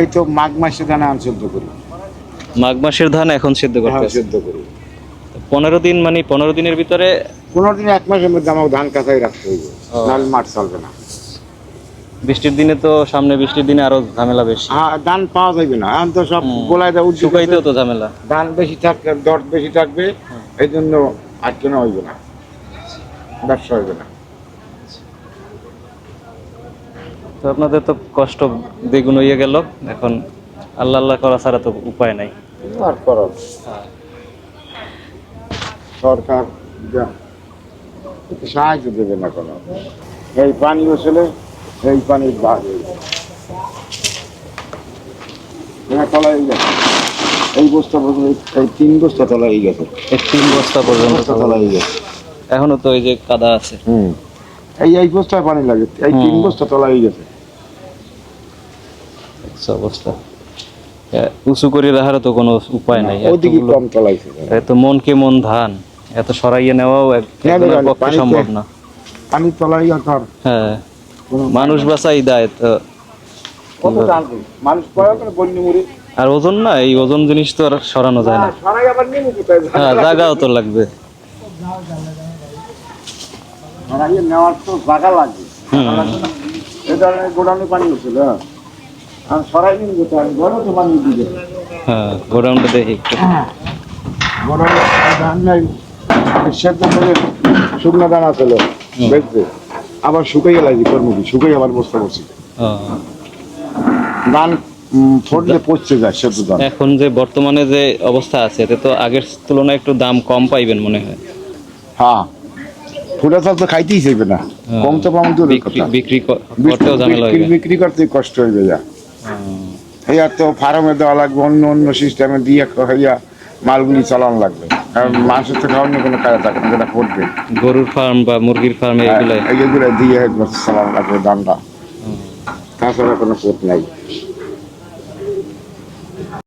এই তো মাঘ সেদ্ধ করি। মাঘ মাসের ধান এখন সিদ্ধ হ্যাঁ, করতে সেদ্ধ করি। পনেরো দিন মানে পনেরো দিনের ভিতরে পনেরো দিন এক মাসের মধ্যে আমাকে ধান কাঁচাই রাখতে হইবে নাহলে মাঠ চলবে না। বৃষ্টির দিনে তো সামনে বৃষ্টির দিনে আরও ঝামেলা বেশি। হ্যাঁ ধান পাওয়া যাবে না। এখন তো সব। গোলায় দেওয়া শুকাইতেও তো ঝামেলা। ধান বেশি থাকবে দর বেশি থাকবে এই জন্য আটকে না হইবে না। ব্যবসা হইবে না। তো আপনাদের তো কষ্ট দ্বিগুণ হয়ে গেল। এখন আল্লাহ আল্লাহ করা ছাড়া তো উপায় নাই। আর করো সরকার সাহায্য দেবে না কোনো। এই পানি বসলে এই পানির বাঘ হ্যাঁ তলায় গেছে এই বস্তা পর্যন্ত এই তিন বস্তা তলায় গেছে এই তিন বস্তা পর্যন্ত তলায়। গেছে এখনও তো এই যে কাদা আছে। হুম। এই এই বস্তায় পানি লাগে। এই তিন। বস্তা তলায় গেছে অবস্থা। উঁচু করে রাখার তো কোনো উপায় নাই। এত মন কে মন ধান। এত সরাইয়ে নেওয়াও পক্ষে সম্ভব না। আর হ্যাঁ মানুষ বাঁচাই দেয় তো। আর ওজন না এই ওজন জিনিস তো আর সরানো যায় না। হ্যাঁ জায়গাও তো লাগবে। নেওয়ার তো জায়গা লাগবে। এই ধরনের গোডাউনে পানি উঠছিল হ্যাঁ আর সরাই নিন কোথায় ঘরে তো পানি দিবে। হ্যাঁ গোডাউনটা দেখি গোডাউনে ধান নাই সেদ্ধ করে শুকনো দানা ছিল বেচতে আবার শুকাইয়া লাগি কর্মকি শুকাই আবার বস্তা করছি। ধান ফটলে পচছে যায় সেদ্ধ ধান। এখন যে বর্তমানে যে অবস্থা আছে এতে তো আগের তুলনায় একটু দাম কম পাইবেন মনে হয়। হ্যাঁ। ফুটা চাল তো খাইতেই চাইবে না। হ্যাঁ। কম তো পাবো বিক্রি করতেও ঝামেলা বিক্রি- বিক্রি করতে কষ্ট হইবে যা। আর তো ফার্মে দেওয়া লাগবে অন্য অন্য সিস্টেমে দিয়ে হইয়া মালগুলি চালানো লাগবে। কারণ মানুষের তো অন্য কোনো কাজ থাকে না যেটা করবে। গরুর ফার্ম বা মুরগির ফার্ম এগুলো এইগুলো দিয়ে চালান লাগবে দামটা। তাছাড়া কোনো পথ নাই।